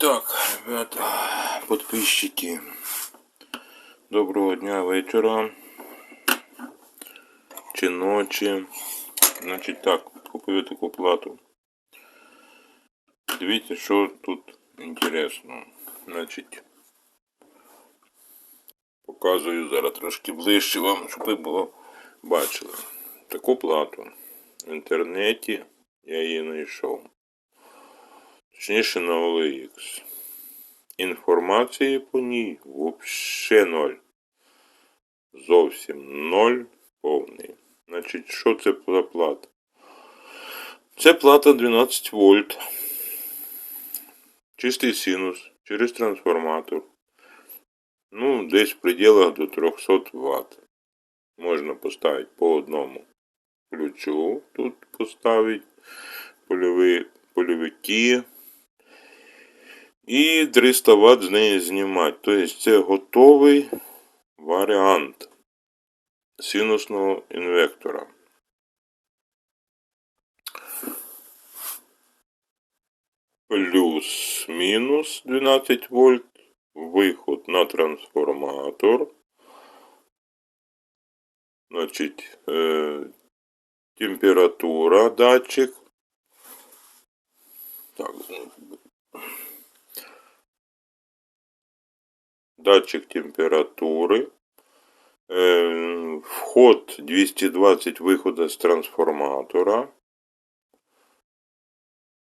Так, ребята, подписчики. Доброго дня вечора. Чи ночі. Значить так, купив таку плату. Дивіться, що тут інтересно. Значить. Показую зараз трошки ближче вам, щоб ви було бачили. Таку плату. В інтернеті я її знайшов. Точніше на OLX. Інформації по ній взагалі ноль. Зовсім ноль повний. Значить, що це за плата? Це плата 12 вольт. Чистий синус через трансформатор. Ну, десь в пределах до 300 Вт. Можна поставити по одному ключу. Тут поставити польові, польовики. І 300 Вт з неї знімати. Тобто це готовий варіант синусного інвектора. Плюс-мінус 12 вольт. Виход на трансформатор. Значить, е, температура датчик. Так, датчик температуры, э, вход 220 выхода с трансформатора,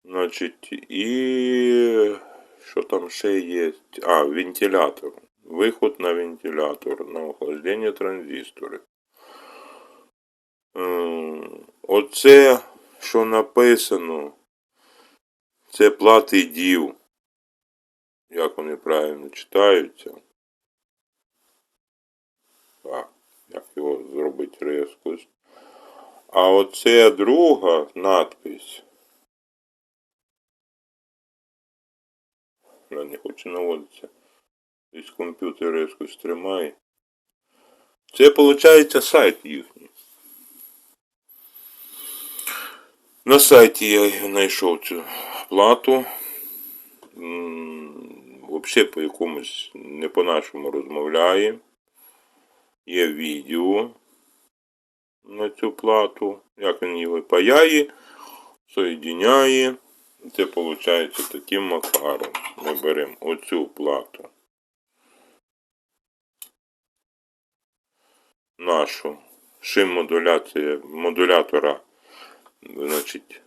значить, і що там ще є? А, вентилятор. Виход на вентилятор, на охлаждення транзистори. Е, Оце, що написано, це плати дів. Як вони правильно читаються. Так, як його зробити резкость. А оце друга надпись. Вона не хоче наводитися. Десь комп'ютер резкость тримає. Це виходить сайт їхній. На сайті я знайшов цю плату. Взагалі по якомусь не по-нашому розмовляє. Є відео на цю плату. Як він її випаяє, соєдиняє. Це виходить таким макаром. Ми беремо оцю плату. Нашу шим модуляція модулятора, значить,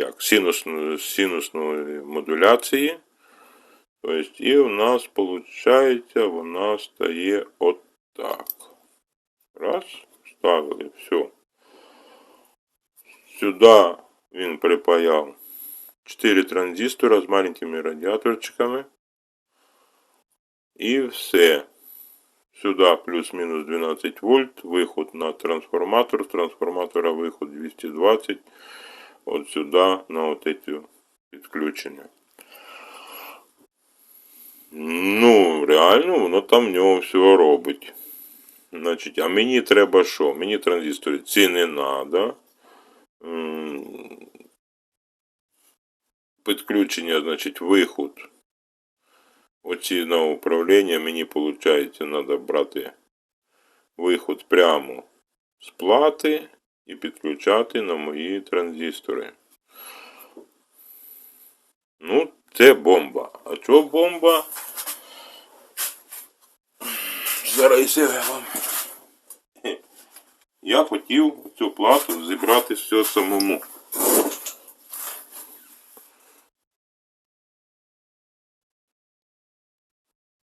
як синусно, синусної модуляції. Тобто, і у нас виходить, вона стає отак. Раз, ставили, все. Сюди він припаяв 4 транзистора з маленькими радіаторчиками. І все. Сюди плюс-мінус 12 вольт, виход на трансформатор, з трансформатора виход 220, от сюди на от эти підключення. Ну, реально, воно там в нього все робить. Значить, а мені треба що? Мені транзистори ці не треба. Підключення, значить, виход. Оці на управління мені, виходить, треба брати виход прямо з плати і підключати на мої транзистори. Ну, це бомба. А чого бомба? Зараз я вам. Я хотів цю плату зібрати все самому.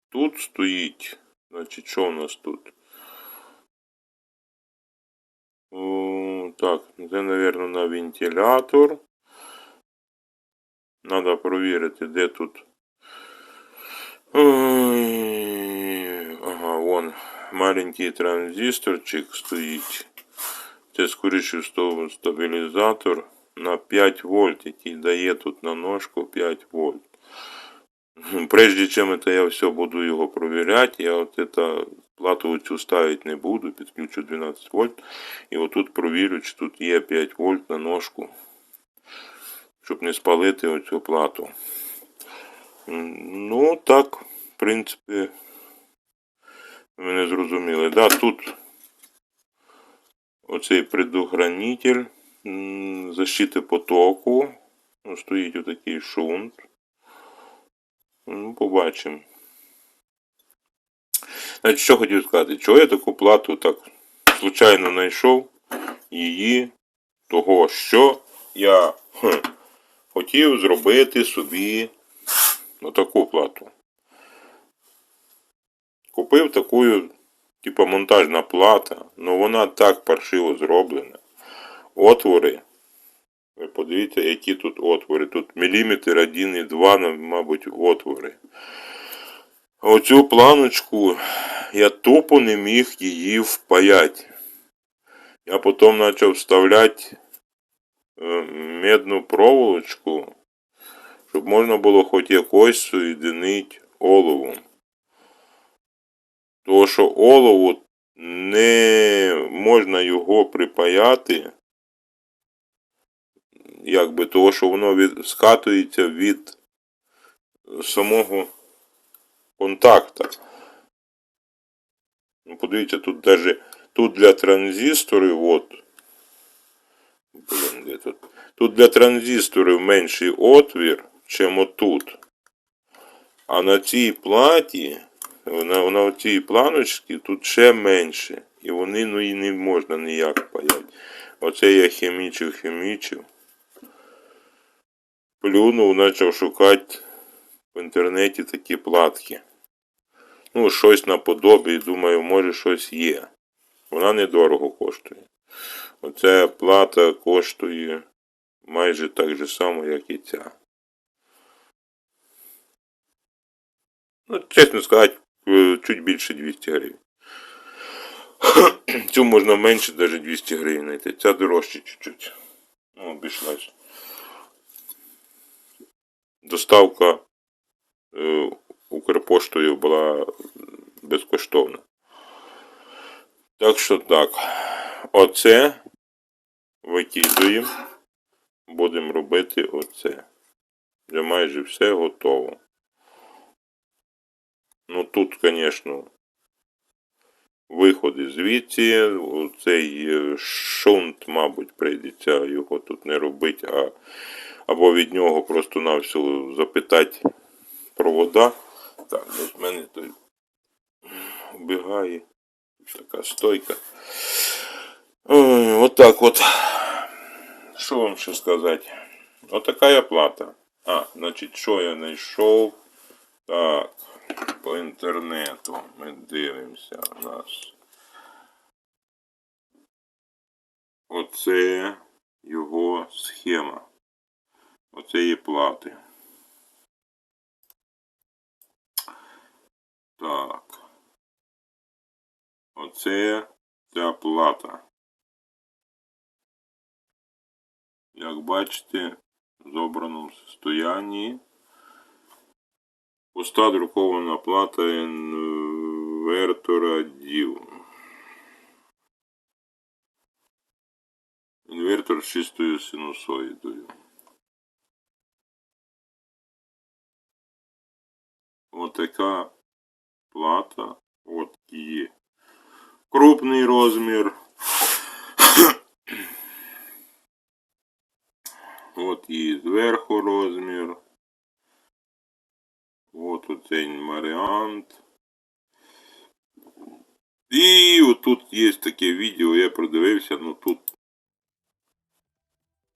Тут стоїть, значить, що у нас тут? Так, це, мабуть, на вентилятор. Надо провірити, де тут. Ага, вон маленький транзисторчик стоїть. Це скоріше стабілізатор на 5 вольт, який дає тут на ножку 5 вольт. Прежде чем это я все буду його провіряти, я от это плату цю ставити не буду, підключу 12 вольт. І отут провірю, чи тут є 5 вольт на ножку. щоб не спалити оцю плату. Ну, так, в принципі, мене зрозуміли. Да, тут оцей предохранитель защити потоку. Ну, стоїть отакий шунт. Ну, побачимо. Значить, що хотів сказати? Чого я таку плату так случайно знайшов її, того, що я хм, хотів зробити собі отаку плату. Купив таку, типу, монтажна плата, але вона так паршиво зроблена. Отвори. Подивіться, які тут отвори. Тут міліметр 1,2, мабуть, отвори. Оцю планочку я тупо не міг її впаяти. Я потім почав вставляти е, медну проволочку, щоб можна було хоч якось соєдинити оловом. Тому що олову не можна його припаяти, якби того, що воно від, скатується від самого контакта. Ну, подивіться, тут даже тут для транзисторів, от. Блин, де тут? Тут для транзисторів менший отвір, чим отут. А на цій платі, на, на цій планочці тут ще менше. І вони ну і не можна ніяк паяти. Оце я хімічив, хімічив. Плюнув, почав шукати в інтернеті такі платки. Ну, щось наподобі, думаю, може щось є. Вона недорого коштує. Оця плата коштує майже так же само, як і ця. Ну, чесно сказати, е, чуть більше 200 гривень. Цю можна менше, навіть 200 гривень знайти. Ця дорожче чуть-чуть. Ну, обійшлась. Доставка е, Укрпоштою була безкоштовна. Так що так. Оце викидуємо. Будемо робити оце. Вже майже все готово. Ну тут, звісно, виходи звідси. Цей е, шунт, мабуть, прийдеться його тут не робити, а або від нього просто навсього запитати провода. Так, ось в мене той убігає. Така стойка. Ой, отак от. Що вам ще сказати? Отака плата. А, значить, що я знайшов? Так, по інтернету ми дивимося у нас. Оце його схема. Оце є плати. Так. Оце ця плата. Як бачите, в зобраному состоянні. Пуста друкована плата інвертора DIV. Інвертор з чистою синусоїдою. Отака плата. От є. Крупний розмір. От і зверху розмір. От оцей варіант. І отут є таке відео, я продивився, ну тут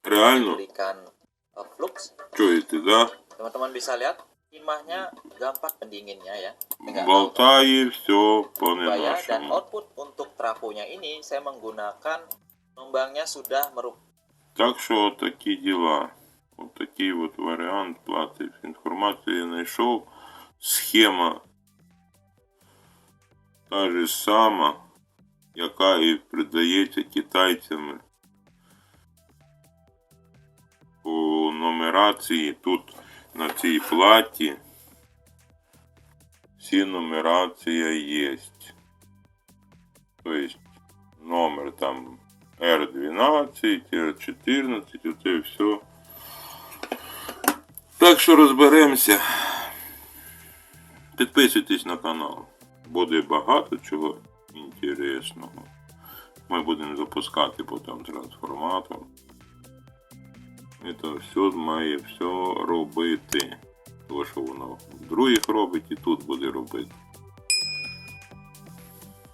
реально чуєте, да? Teman-teman bisa lihat timahnya gampang pendinginnya ya. Dengan Болтає все по auto ya dan нашому. output untuk trafonya ini saya menggunakan gelombangnya sudah merupakan Так що такі діла. От такий от варіант плати. Інформацію я знайшов. Схема та ж сама, яка і придається китайцями по нумерації. Тут на цій платі всі нумерація є. Тобто номер там R12, R14, оце все Так що розберемося. Підписуйтесь на канал. Буде багато чого інтересного. Ми будемо запускати потім трансформатор. То все має все робити. Тому що воно других робить і тут буде робити.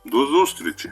До зустрічі!